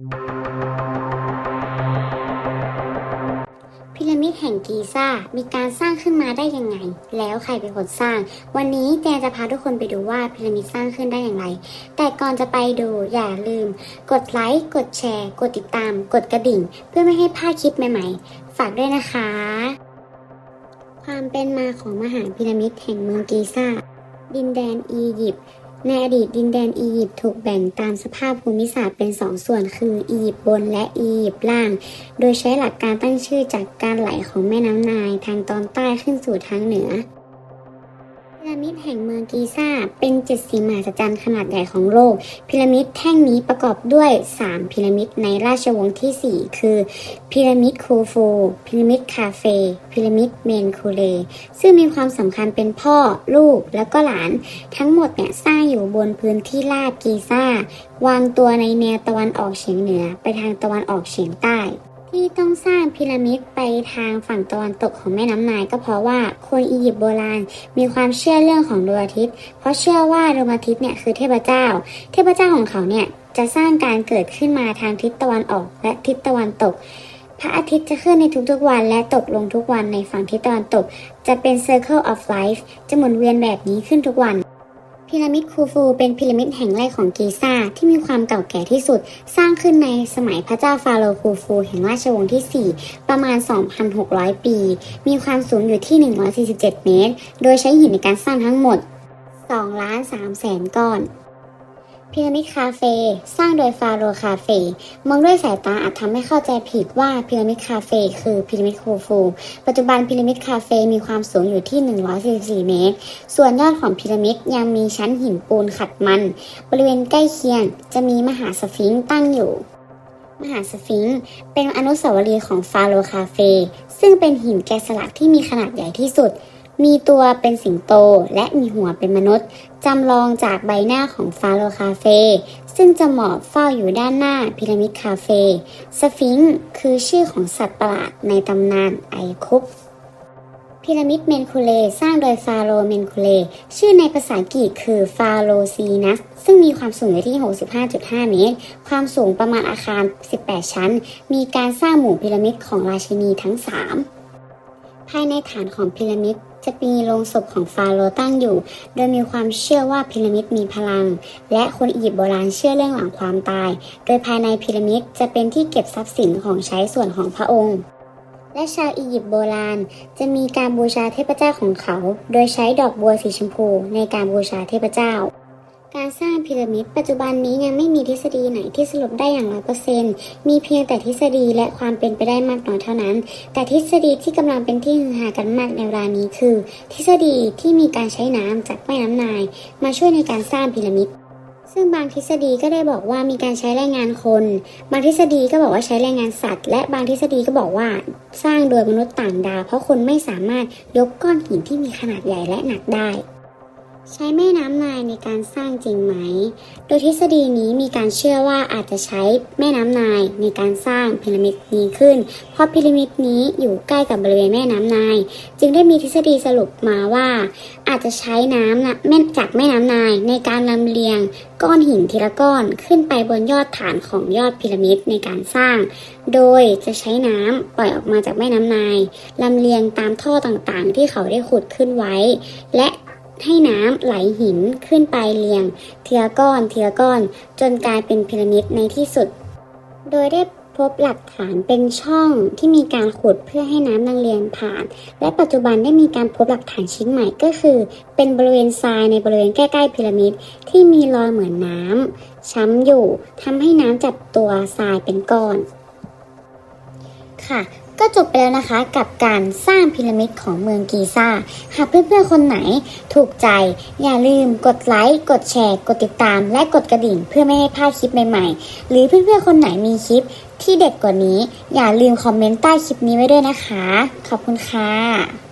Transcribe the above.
พีระมิดแห่งกีซ่ามีการสร้างขึ้นมาได้ยังไง แล้วใครเป็นคนสร้าง วันนี้แจนจะพาทุกคนไปดูว่าพีระมิดสร้างขึ้นได้อย่างไร แต่ก่อนจะไปดูอย่าลืม กดไลค์กดแชร์ กดติดตาม กดกระดิ่ง เพื่อไม่ให้พลาดคลิปใหม่ๆ ฝากด้วยนะคะ ความเป็นมาของมหาพีระมิดแห่งเมืองกีซ่าดินแดนอียิปต์ ในอดีตดินแดนอียิปต์ถูกแบ่งตามสภาพภูมิศาสตร์เป็นสองส่วนคืออียิปต์บนและอียิปต์ล่าง โดยใช้หลักการตั้งชื่อจากการไหลของแม่น้ำนายทางตอนใต้ขึ้นสู่ทางเหนือ ระมิดแห่งเมืองกีซ่าเป็นเจ็ดสีมหัศจรรย์ขนาดใหญ่ของโลก พีระมิดแท่งนี้ประกอบด้วย 3 พีระมิดในราชวงศ์ที่ 4 คือ พีระมิดคูฟู พีระมิดคาเฟ่ พีระมิดเมนคูเล ซึ่งมีความสำคัญเป็นพ่อ ลูก แล้วก็หลาน ทั้งหมดเนี่ยสร้างอยู่บนพื้นที่ราบกีซ่า วางตัวในแนวตะวันออกเฉียงเหนือไปทางตะวันออกเฉียงใต้ ที่ต้องสร้างพีระมิดไปทางฝั่งตะวันตกของแม่น้ำนายก็เพราะว่าคนอียิปต์โบราณมีความเชื่อเรื่องของดวงอาทิตย์ เพราะเชื่อว่าดวงอาทิตย์เนี่ยคือเทพเจ้า เทพเจ้าของเขาเนี่ยจะสร้างการเกิดขึ้นมาทางทิศตะวันออกและทิศตะวันตก พระอาทิตย์จะขึ้นในทุกๆวันและตกลงทุกวันในฝั่งทิศตะวันตก จะเป็น Circle of Life จะหมุนเวียนแบบนี้ขึ้นทุกวัน พีระมิดคูฟูเป็นพีระมิดแห่งแรกของกีซ่าที่มีความเก่าแก่ที่สุด สร้างขึ้นในสมัยพระเจ้าฟาโรห์คูฟู แห่งราชวงศ์ที่ 4 ประมาณ 2,600 ปี มีความสูงอยู่ที่ 147 เมตร โดยใช้หินในการสร้างทั้งหมด2ล้าน3แสนก้อน พีระมิดคาเฟ่สร้างโดยฟาโรห์คาเฟ่มองด้วยสายตาอาจทำให้เข้าใจผิดว่าพีระมิดคาเฟ่คือพีระมิดคูฟู ปัจจุบันพีระมิดคาเฟ่มีความสูงอยู่ที่ 144 เมตร ส่วนยอดของพีระมิดยังมีชั้นหินปูนขัดมัน บริเวณใกล้เคียงจะมีมหาสฟิงค์ตั้งอยู่มหาสฟิงค์เป็นอนุสาวรีย์ของฟาโรห์คาเฟ่ซึ่งเป็นหินแกะสลักที่มีขนาดใหญ่ที่สุด มีตัวเป็นสิงโตและมีหัวเป็นมนุษย์ จำลองจากใบหน้าของฟาโรห์คาเฟ่ ซึ่งจะเหมอบเฝ้าอยู่ด้านหน้าพีระมิดคาเฟ่สฟิงค์คือชื่อของสัตว์ประหลาดในตำนานไอคุปพีระมิดเมนคูเลสร้างโดยฟาโรห์เมนคูเล ชื่อในภาษาอังกฤษคือฟาโรซีนัสซึ่งมีความสูงอยู่ที่ 65.5 เมตร ความสูงประมาณอาคาร 18 ชั้น มีการสร้างหมู่พีระมิดของราชินีทั้ง 3 ภายในฐานของพีระมิด จะมีโลงศพของฟาโรห์ตั้งอยู่ โดยมีความเชื่อว่าพีระมิดมีพลัง และคนอียิปต์โบราณเชื่อเรื่องหลังความตาย โดยภายในพีระมิดจะเป็นที่เก็บทรัพย์สินของใช้ส่วนของพระองค์ และชาวอียิปต์โบราณ จะมีการบูชาเทพเจ้าของเขา โดยใช้ดอกบัวสีชมพูในการบูชาเทพเจ้า การสร้างพีระมิดปัจจุบันนี้ยังไม่มีทฤษฎีไหนที่สรุปได้อย่างร้อยเปอร์เซ็นต์มีเพียงแต่ทฤษฎีและความเป็นไปได้มากน้อยเท่านั้น แต่ทฤษฎีที่กำลังเป็นที่ฮือฮากันมากในเวลานี้คือ ทฤษฎีที่มีการใช้น้ำจากแม่น้ำนาย มาช่วยในการสร้างพีระมิดซึ่งบางทฤษฎีก็ได้บอกว่ามีการใช้แรงงานคน บางทฤษฎีก็บอกว่าใช้แรงงานสัตว์ และบางทฤษฎีก็บอกว่าสร้างโดยมนุษย์ต่างดาว เพราะคนไม่สามารถยกก้อนหินที่มีขนาดใหญ่และหนักได้ ใช้แม่น้ำนายในการสร้างจริงไหม โดยทฤษฎีนี้มีการเชื่อว่าอาจจะใช้แม่น้ำนายในการสร้างพีระมิดนี้ขึ้น เพราะพีระมิดนี้อยู่ใกล้กับบริเวณแม่น้ำนาย จึงได้มีทฤษฎีสรุปมาว่า อาจจะใช้น้ำนะแม่จากแม่น้ำนายในการลำเลียง ก้อนหินทีละก้อนขึ้นไปบนยอดฐานของยอดพีระมิดในการสร้าง โดยจะใช้น้ำปล่อยออกมาจากแม่น้ำนายลำเลียงตามท่อต่างๆ ที่เขาได้ขุดขึ้นไว้ และ ให้น้ำไหลหินขึ้นไปเรียง เทีละก้อนเทีละก้อน จนกลายเป็นพีระมิดในที่สุด โดยได้พบหลักฐานเป็นช่องที่มีการขุดเพื่อให้น้ำนังเลียงผ่าน และปัจจุบันได้มีการพบหลักฐานชิ้นใหม่ก็คือ เป็นบริเวณทรายในบริเวณใกล้ๆพีระมิดที่มีรอยเหมือนน้ำช้ำอยู่ทำให้น้ำจับตัวทรายเป็นก้อนค่ะ ก็จบไปแล้วนะคะกับการสร้างพีระมิดของเมืองกีซ่า หากเพื่อนๆคนไหนถูกใจ อย่าลืมกดไลค์ กดแชร์ กดติดตาม และกดกระดิ่งเพื่อไม่ให้พลาดคลิปใหม่ๆ หรือเพื่อนๆคนไหนมีคลิปที่เด็ดกว่านี้ อย่าลืมคอมเมนต์ใต้คลิปนี้ไว้ด้วยนะคะ ขอบคุณค่ะ